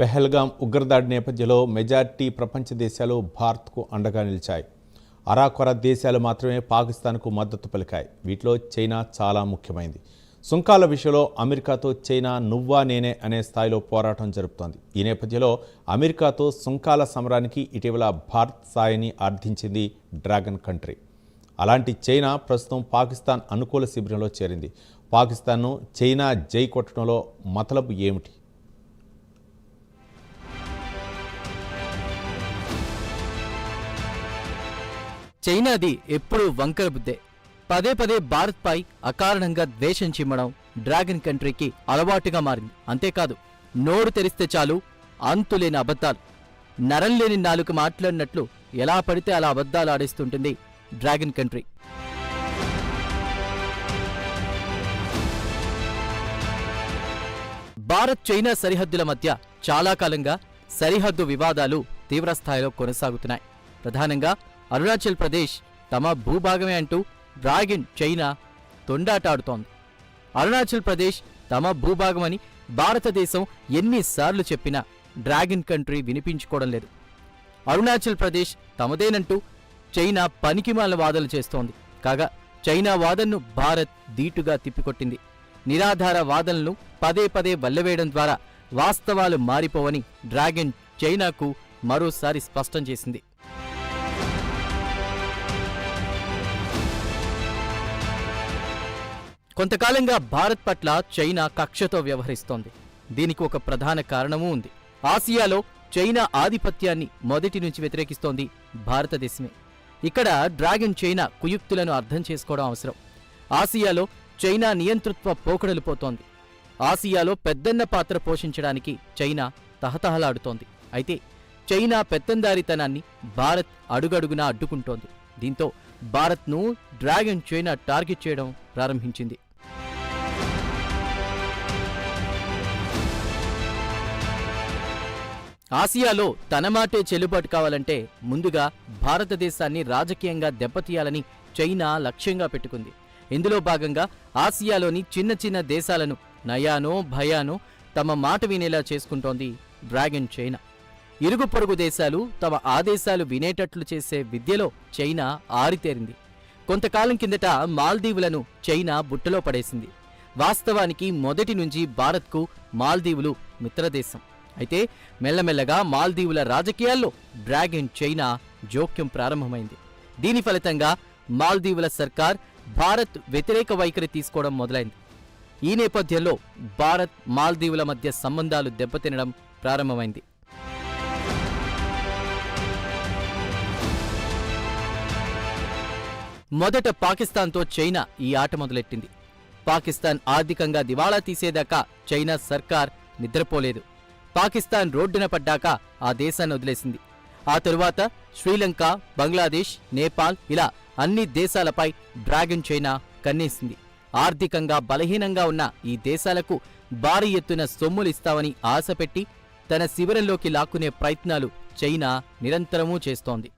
పెహల్గాం ఉగ్రదాడి నేపథ్యంలో మెజార్టీ ప్రపంచ దేశాలు భారత్కు అండగా నిలిచాయి. అరాకొర దేశాలు మాత్రమే పాకిస్తాన్కు మద్దతు పలికాయి. వీటిలో చైనా చాలా ముఖ్యమైంది. సుంకాల విషయంలో అమెరికాతో చైనా నువ్వా నేనే అనే స్థాయిలో పోరాటం జరుపుతోంది. ఈ నేపథ్యంలో అమెరికాతో సుంకాల సమరానికి ఇటీవల భారత్ సాయాన్ని అర్థించింది డ్రాగన్ కంట్రీ. అలాంటి చైనా ప్రస్తుతం పాకిస్తాన్ అనుకూల శిబిరంలో చేరింది. పాకిస్తాన్ను చైనా జై కొట్టడంలో మతలబు ఏమిటి? చైనాది ఎప్పుడూ వంకర బుద్దే పదే పదే భారత్పై అకారణంగా ద్వేషం చిమ్మడం డ్రాగన్ కంట్రీకి అలవాటుగా మారింది. అంతేకాదు నోరు తెరిస్తే చాలు అంతులేని అబద్ధాలు. నరం లేని నాలుగు మాట్లాడినట్లు ఎలా పడితే అలా అబద్ధాలు ఆడేస్తుంటుంది డ్రాగన్ కంట్రీ. భారత్ చైనా సరిహద్దుల మధ్య చాలా కాలంగా సరిహద్దు వివాదాలు తీవ్రస్థాయిలో కొనసాగుతున్నాయి. ప్రధానంగా అరుణాచల్ ప్రదేశ్ తమ భూభాగమే అంటూ డ్రాగన్ చైనా తొండాటాడుతోంది. అరుణాచల్ ప్రదేశ్ తమ భూభాగమని భారతదేశం ఎన్నిసార్లు చెప్పినా డ్రాగన్ కంట్రీ వినిపించుకోవడం లేదు. అరుణాచల్ ప్రదేశ్ తమదేనంటూ చైనా పనికిమాల వాదనలు చేస్తోంది. కాగా చైనా వాదనను భారత్ ధీటుగా తిప్పికొట్టింది. నిరాధార వాదనలను పదే పదే వల్లవేయడం ద్వారా వాస్తవాలు మారిపోవని డ్రాగన్ చైనాకు మరోసారి స్పష్టం చేసింది. కొంతకాలంగా భారత్ పట్ల చైనా కక్షతో వ్యవహరిస్తోంది. దీనికి ఒక ప్రధాన కారణమూ ఉంది. ఆసియాలో చైనా ఆధిపత్యాన్ని మొదటి నుంచి వ్యతిరేకిస్తోంది భారతదేశమే. ఇక్కడ డ్రాగన్ చైనా కుయుక్తులను అర్థం చేసుకోవడం అవసరం. ఆసియాలో చైనా నియంతృత్వ పోకడలు పోతోంది. ఆసియాలో పెద్దన్న పాత్ర పోషించడానికి చైనా తహతహలాడుతోంది. అయితే చైనా పెత్తందారితనాన్ని భారత్ అడుగడుగునా అడ్డుకుంటోంది. దీంతో భారత్ను డ్రాగన్ చైనా టార్గెట్ చేయడం ప్రారంభించింది. ఆసియాలో తన మాటే చెల్లుబాటు కావాలంటే ముందుగా భారతదేశాన్ని రాజకీయంగా దెబ్బతీయాలని చైనా లక్ష్యంగా పెట్టుకుంది. ఇందులో భాగంగా ఆసియాలోని చిన్న చిన్న దేశాలను నయానో భయానో తమ మాట వినేలా చేసుకుంటోంది డ్రాగన్ చైనా. ఇరుగు పొరుగు దేశాలు తమ ఆదేశాలు వినేటట్లు చేసే విద్యలో చైనా ఆరితేరింది. కొంతకాలం కిందట మాల్దీవులను చైనా బుట్టలో పడేసింది. వాస్తవానికి మొదటి నుంచి భారత్కు మాల్దీవులు మిత్రదేశం. అయితే మెల్లమెల్లగా మాల్దీవుల రాజకీయాల్లో డ్రాగన్ చైనా జోక్యం ప్రారంభమైంది. దీని ఫలితంగా మాల్దీవుల సర్కార్ భారత్ వ్యతిరేక వైఖరి తీసుకోవడం మొదలైంది. ఈ నేపథ్యంలో భారత్ మాల్దీవుల మధ్య సంబంధాలు దెబ్బతినడం ప్రారంభమైంది. మొదట పాకిస్తాన్తో చైనా ఈ ఆట మొదలెట్టింది. పాకిస్తాన్ ఆర్థికంగా దివాళా తీసేదాకా చైనా సర్కార్ నిద్రపోలేదు. పాకిస్తాన్ రోడ్డున పడ్డాక ఆ దేశాన్ని వదిలేసింది. ఆ తరువాత శ్రీలంక బంగ్లాదేశ్ నేపాల్ ఇలా అన్ని దేశాలపై డ్రాగన్ చైనా కన్నేసింది. ఆర్థికంగా బలహీనంగా ఉన్న ఈ దేశాలకు భారీ ఎత్తున సొమ్ములిస్తామని ఆశపెట్టి తన శిబిరంలోకి లాక్కునే ప్రయత్నాలు చైనా నిరంతరమూ చేస్తోంది.